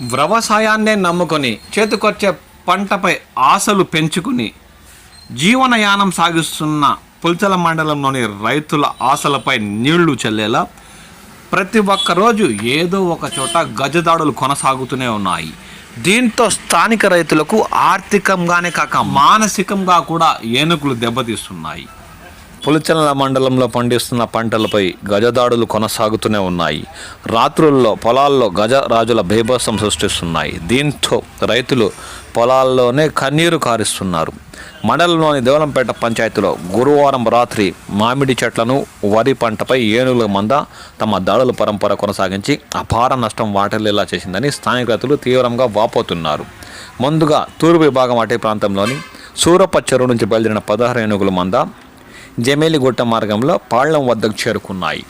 వ్యవసాయాన్నే నమ్ముకొని చేతికొచ్చే పంటపై ఆశలు పెంచుకుని జీవనయానం సాగిస్తున్న పుల్చల మండలంలోని రైతుల ఆశలపై నీళ్ళు చెల్లేలా ప్రతి ఒక్క రోజు ఏదో ఒక చోట గజదాడులు కొనసాగుతూనే ఉన్నాయి. దీంతో స్థానిక రైతులకు ఆర్థికంగానే కాక మానసికంగా కూడా ఏనుగులు దెబ్బతీస్తున్నాయి. పులిచెనల మండలంలో పండిస్తున్న పంటలపై గజదాడులు కొనసాగుతూనే ఉన్నాయి. రాత్రుల్లో పొలాల్లో గజరాజుల భీభత్సం సృష్టిస్తున్నాయి. దీంతో రైతులు పొలాల్లోనే కన్నీరు కారిస్తున్నారు. మండలంలోని దేవలంపేట పంచాయతీలో గురువారం రాత్రి మామిడి చెట్లను వరి పంటపై ఏనుగుల మంద తమ దాడుల పరంపర కొనసాగించి అపార నష్టం వాటిల్లేలా చేసిందని స్థానిక రైతులు తీవ్రంగా వాపోతున్నారు. ముందుగా తూర్పు విభాగం అటే ప్రాంతంలోని సూరప్ప చెరువు నుంచి బయలుదేరిన పదహారు ఏనుగుల మంద జమేలిగుట్ట మార్గంలో పాళ్ళం వద్దకు చేరుకున్నాయి.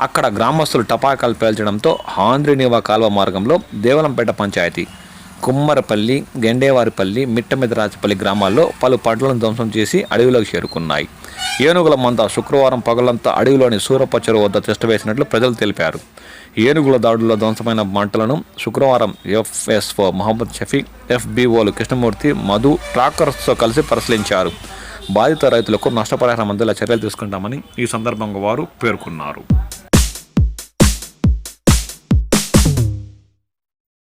అక్కడ గ్రామస్తులు టపాకాలు పేల్చడంతో ఆంధ్రనీవా కాల్వ మార్గంలో దేవలంపేట పంచాయతీ కుమ్మరపల్లి గెండేవారిపల్లి మిట్టమిదరాజపల్లి గ్రామాల్లో పలు పంటలను ధ్వంసం చేసి అడవిలోకి చేరుకున్నాయి. ఏనుగుల మంద శుక్రవారం పగలంతా అడవిలోని సూరపచ్చరు వద్ద తిష్టవేసినట్లు ప్రజలు తెలిపారు. ఏనుగుల దాడుల్లో ధ్వంసమైన మంటలను శుక్రవారం ఎఫ్ఎస్ఓ మహమ్మద్ షఫీక్ ఎఫ్బిఓలు కృష్ణమూర్తి మధు ట్రాకర్స్తో కలిసి పరిశీలించారు. బాధిత రైతులకు నష్టపరిహారం అందేలా చర్యలు తీసుకుంటామని ఈ సందర్భంగా వారు పేర్కొన్నారు.